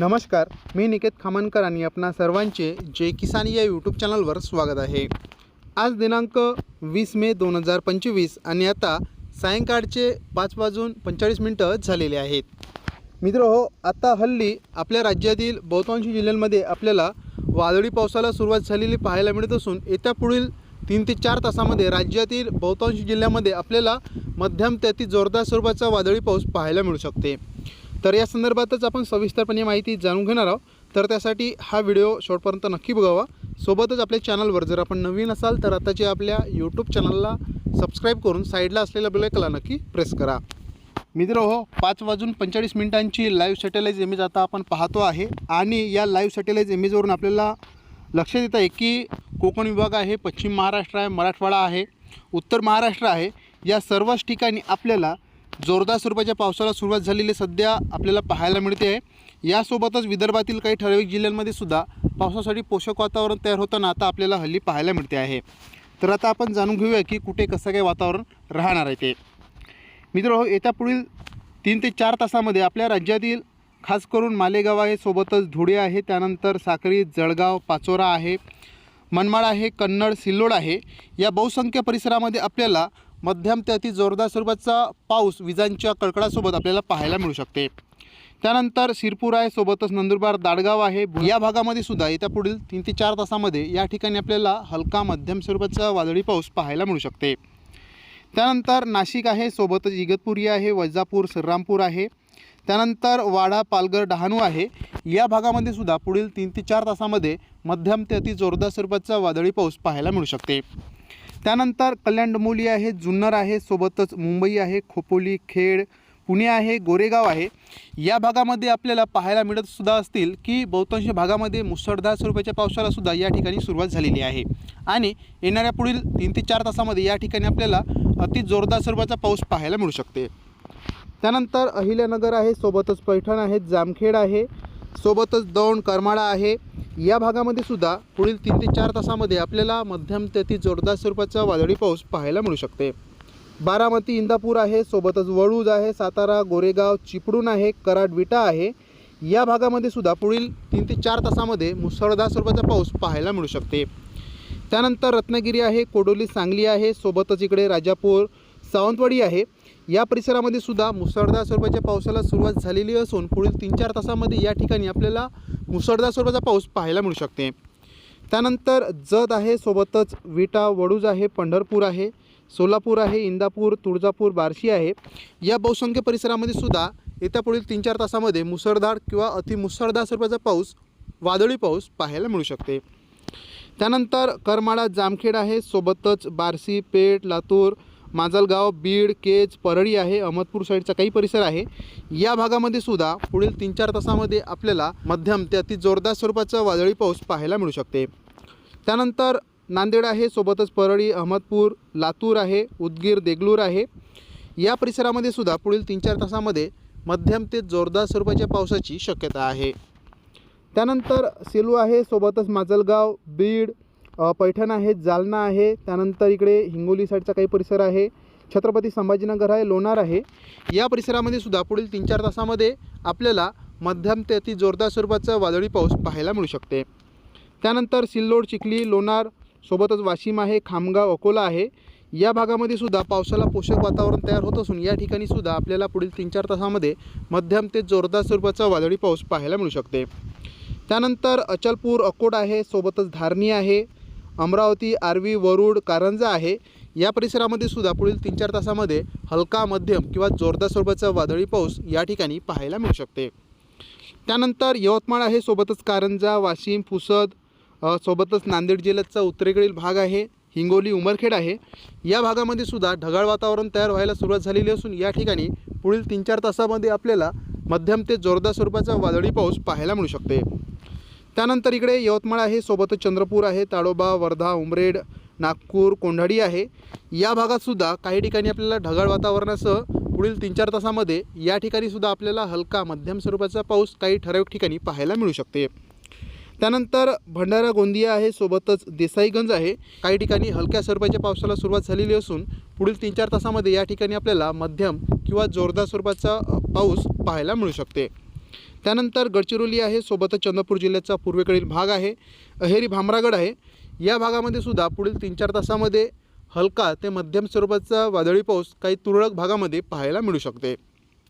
नमस्कार मी निकेत खामनकर आणि आपणा सर्वांचे जय किसान या यूट्यूब चॅनलवर स्वागत आहे. आज दिनांक वीस मे दोन हजार पंचवीस आणि आता सायंकाळचे पाच वाजून पंचेचाळीस मिनटं झालेले आहेत. मित्र हो आता हल्ली आपल्या राज्यातील बहुतांश जिल्ह्यांमध्ये आपल्याला वादळी पावसाला सुरुवात झालेली पाहायला मिळत असून येत्या पुढील तीन ते चार तासामध्ये राज्यातील बहुतांश जिल्ह्यामध्ये आपल्याला मध्यम ते अति जोरदार स्वरूपाचा वादळी पाऊस पाहायला मिळू शकते. तर या संदर्भातच आपण सविस्तरपणे माहिती जाणून घेणार आहोत. तर त्यासाठी हा व्हिडिओ शेवटपर्यंत नक्की बघावा. सोबतच आपल्या चॅनलवर जर आपण नवीन असाल तर आताच्या आपल्या यूट्यूब चॅनलला सबस्क्राईब करून साईडला असलेल्या बेलायकला नक्की प्रेस करा. मित्र हो पाच वाजून पंचेचाळीस मिनिटांची लाईव्ह सॅटेलाईज इमेज आता आपण पाहतो आहे. आणि या लाईव्ह सॅटेलाईज इमेजवरून आपल्याला लक्ष देत आहे की कोकण विभाग आहे पश्चिम महाराष्ट्र आहे मराठवाडा आहे उत्तर महाराष्ट्र आहे. या सर्वच ठिकाणी आपल्याला जोरदार स्वरूपाच्या पावसाला सुरुवात झालेली सध्या आपल्याला पाहायला मिळते. आहे यासोबतच विदर्भातील काही ठराविक जिल्ह्यांमध्ये सुद्धा पावसासाठी पोषक वातावरण तयार होताना आता आपल्याला हल्ली पाहायला मिळते आहे. तर आता आपण जाणून घेऊया की कुठे कसं काय वातावरण राहणार आहे ते. मित्र येत्या पुढील तीन ते चार तासामध्ये आपल्या राज्यातील खास करून मालेगाव आहे सोबतच धुळे आहे त्यानंतर साक्री जळगाव पाचोरा आहे मनमाड आहे कन्नड सिल्लोड आहे. या बहुसंख्य परिसरामध्ये आपल्याला मध्यम ते अति जोरदार स्वरूपाचा पाऊस विजांच्या कडकडासोबत आपल्याला पाहायला मिळू शकते. त्यानंतर शिरपूर आहे सोबतच नंदुरबार दाडगाव आहे. या भागामध्ये सुद्धा येत्या पुढील तीन ते चार तासामध्ये या ठिकाणी आपल्याला हलका मध्यम स्वरूपाचा वादळी पाऊस पाहायला मिळू शकते. त्यानंतर नाशिक आहे सोबतच इगतपुरी आहे वैजापूर श्रीरामपूर आहे. त्यानंतर वाडा पालघर डहाणू आहे. या भागामध्ये सुद्धा पुढील तीन ते चार तासामध्ये मध्यम ते अति जोरदार स्वरूपाचा वादळी पाऊस पाहायला मिळू शकते. त्यानंतर कल्याण डोंबिवली आहे जुन्नर आहे सोबतच मुंबई आहे खोपोली खेड पुणे आहे गोरेगाव आहे. या भागामध्ये आपल्याला पाहायला मिळत सुद्धा असतील की बहुतांश भागामध्ये मुसळधार स्वरूपाच्या पावसाला सुद्धा या ठिकाणी सुरुवात झालेली आहे. आणि येणाऱ्या पुढील तीन ते चार तासामध्ये या ठिकाणी आपल्याला अति जोरदार स्वरूपाचा पाऊस पाहायला मिळू शकते. त्यानंतर अहिल्यानगर आहे सोबतच पैठण आहे जामखेड आहे सोबतच दौंड करमाळा आहे या भागामध्ये सुद्धा पुढील तीन ते चार तासामध्ये आपल्याला मध्यम ते अति जोरदार स्वरूपाचा वादळी पाऊस पाहायला मिळू शकते. बारामती इंदापूर आहे सोबतच वळूज आहे सातारा गोरेगाव चिपळूण आहे कराड विटा आहे. या भागामध्ये सुद्धा पुढील तीन ते चार तासामध्ये मुसळधार स्वरूपाचा पाऊस पाहायला मिळू शकते. त्यानंतर रत्नागिरी आहे कोडोली सांगली आहे सोबतच इकडे राजापूर सावंतवाडी आहे. या परिसरामध्ये सुद्धा मुसळधार स्वरूपाच्या पावसाला सुरुवात झालेली असून पुढील तीन चार तासामध्ये या ठिकाणी आपल्याला मुसळधार स्वरूपाचा पाऊस पाहायला मिळू शकते. त्यानंतर जत आहे सोबतच विटा वडूज आहे पंढरपूर आहे सोलापूर आहे इंदापूर तुळजापूर बार्शी आहे. या बहुसंख्य परिसरामध्ये सुद्धा येत्या पुढील तीन चार तासामध्ये मुसळधार किंवा अतिमुसळधार स्वरूपाचा पाऊस वादळी पाऊस पाहायला मिळू शकते. त्यानंतर करमाळा जामखेड आहे सोबतच बार्शी पेठ लातूर माजलगाव बीड केज परळी आहे अहमदपूर साईडचा काही परिसर आहे. या भागामध्ये सुद्धा पुढील तीन चार तासामध्ये आपल्याला मध्यम ते अति जोरदार स्वरूपाचा वादळी पाऊस पाहायला मिळू शकते. त्यानंतर नांदेड आहे सोबतच परळी अहमदपूर लातूर आहे उदगीर देगलूर आहे. या परिसरामध्ये सुद्धा पुढील तीन चार तासामध्ये मध्यम ते जोरदार स्वरूपाच्या पावसाची शक्यता आहे. त्यानंतर सेलू आहे सोबतच माजलगाव बीड पैठण आहे जालना आहे त्यानंतर इकडे हिंगोली साईडचा काही परिसर आहे. छत्रपती संभाजीनगर आहे लोणार आहे. या परिसरामध्ये सुद्धा पुढील तीन चार तासामध्ये आपल्याला मध्यम ते अति जोरदार स्वरूपाचा वादळी पाऊस पाहायला मिळू शकते. त्यानंतर सिल्लोड चिखली लोणार सोबतच वाशिम आहे खामगाव अकोला आहे. या भागामध्ये सुद्धा पावसाला पोषक वातावरण तयार होत असून या ठिकाणी सुद्धा आपल्याला पुढील तीन चार तासामध्ये मध्यम ते जोरदार स्वरूपाचा वादळी पाऊस पाहायला मिळू शकते. त्यानंतर अचलपूर अकोट आहे सोबतच धारणी आहे. अमरावती आर्वी वरुड कारंजा आहे. या परिसरामध्ये सुद्धा पुढील तीन चार तासामध्ये हलका मध्यम किंवा जोरदार स्वरूपाचा वादळी पाऊस या ठिकाणी पाहायला मिळू शकते. त्यानंतर यवतमाळ आहे सोबतच कारंजा वाशिम पुसद सोबतच नांदेड जिल्ह्याचा उत्तरेकडील भाग आहे हिंगोली उमरखेड आहे. या भागामध्ये सुद्धा ढगाळ वातावरण तयार व्हायला सुरुवात झालेली असून या ठिकाणी पुढील तीन चार तासामध्ये आपल्याला मध्यम ते जोरदार स्वरूपाचा वादळी पाऊस पाहायला मिळू शकते. त्यानंतर इकडे यवतमाळ आहे सोबतच चंद्रपूर आहे ताडोबा वर्धा उमरेड नागपूर कोंढाडी आहे. या भागातसुद्धा काही ठिकाणी आपल्याला ढगाळ वातावरणासह पुढील तीन चार तासामध्ये या ठिकाणीसुद्धा आपल्याला हलका मध्यम स्वरूपाचा पाऊस काही ठराविक ठिकाणी पाहायला मिळू शकते. त्यानंतर भंडारा गोंदिया आहे सोबतच देसाईगंज आहे. काही ठिकाणी हलक्या स्वरूपाच्या पावसाला सुरुवात झालेली असून पुढील तीन चार तासामध्ये या ठिकाणी आपल्याला मध्यम किंवा जोरदार स्वरूपाचा पाऊस पाहायला मिळू शकते. त्यानंतर गडचिरोली आहे सोबतच चंद्रपूर जिल्ह्याचा पूर्वेकडील भाग आहे अहेरी भामरागड आहे. या भागामध्ये सुद्धा पुढील तीन चार तासामध्ये हलका ते मध्यम स्वरूपाचा वादळी पाऊस काही तुरळक भागामध्ये पाहायला मिळू शकते.